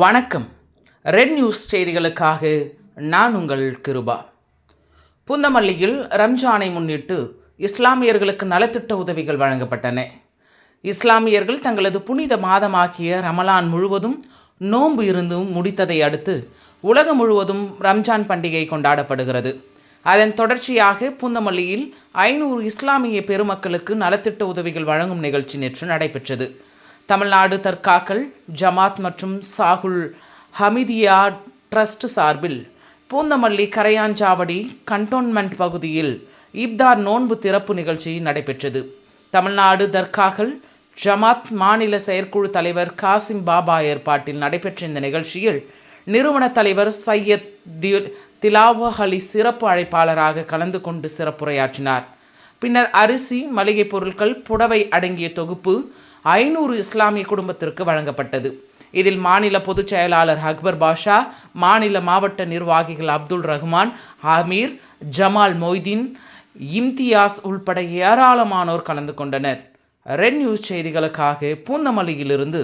வணக்கம். Red news செய்திகளுக்காக நான் உங்கள் கிருபா. புந்தமல்லியில் ரம்ஜானை முன்னிட்டு இஸ்லாமியர்களுக்கு நலத்திட்ட உதவிகள் வழங்கப்பட்டன. இஸ்லாமியர்கள் தங்களது புனித மாதமாகிய ரமலான் முழுவதும் நோன்பு இருந்தும் முடித்ததை அடுத்து உலகம் முழுவதும் ரம்ஜான் பண்டிகை கொண்டாடப்படுகிறது. அதன் தொடர்ச்சியாக புந்தமல்லியில் ஐநூறு இஸ்லாமிய பெருமக்களுக்கு நலத்திட்ட உதவிகள் வழங்கும் நிகழ்ச்சி நேற்று நடைபெற்றது. தமிழ்நாடு தற்காக்கள் ஜமாத் மற்றும் சாகுல் ஹமிதியா ட்ரஸ்ட் சார்பில் பூந்தமல்லி கரையாஞ்சாவடி கண்டோன்மெண்ட் பகுதியில் இப்தார் நோன்பு திறப்பு நிகழ்ச்சி நடைபெற்றது. தமிழ்நாடு தர்காக்கள் ஜமாத் மாநில செயற்குழு தலைவர் காசிம் பாபா ஏற்பாட்டில் நடைபெற்ற இந்த நிகழ்ச்சியில் நிறுவன தலைவர் சையத் தி- திலாவஹ் அலி சிறப்பு அழைப்பாளராக கலந்து கொண்டு சிறப்புரையாற்றினார். பின்னர் அரிசி மளிகை பொருட்கள் புடவை அடங்கிய தொகுப்பு ஐநூறு இஸ்லாமிய குடும்பத்திற்கு வழங்கப்பட்டது. இதில் மாநில பொதுச் செயலாளர் அக்பர் பாஷா மாநில மாவட்ட நிர்வாகிகள் அப்துல் ரஹ்மான் ஹமீர் ஜமால் மொய்தீன் இம்தியாஸ் உள்பட ஏராளமானோர் கலந்து கொண்டனர். ரெட் நியூஸ் செய்திகளுக்காக பூந்தமல்லியிலிருந்து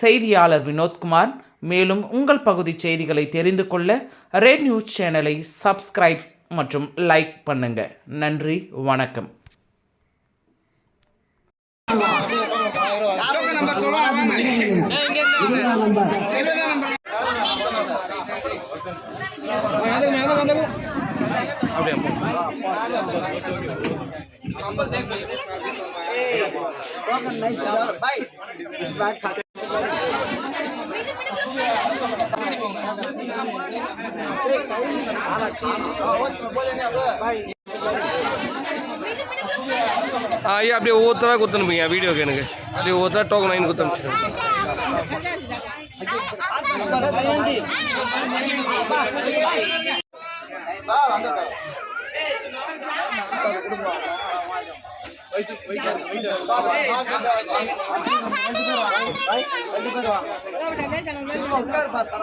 செய்தியாளர் வினோத்குமார் மேலும் உங்கள் பகுதி செய்திகளை தெரிந்து கொள்ள ரெட் நியூஸ் சேனலை சப்ஸ்கிரைப் மற்றும் லைக் பண்ணுங்கள் நன்றி வணக்கம். நம்பர் சொல்லுவாங்க அப்படியே பாய் ஐயா அப்படியே ஒவ்வொருத்தராக கொடுத்து வீடியோக்கு எனக்கு. அப்படியே ஒவ்வொருத்தராக டோக்கன் வாங்கி கொடுத்து உட்கார் பார்த்தா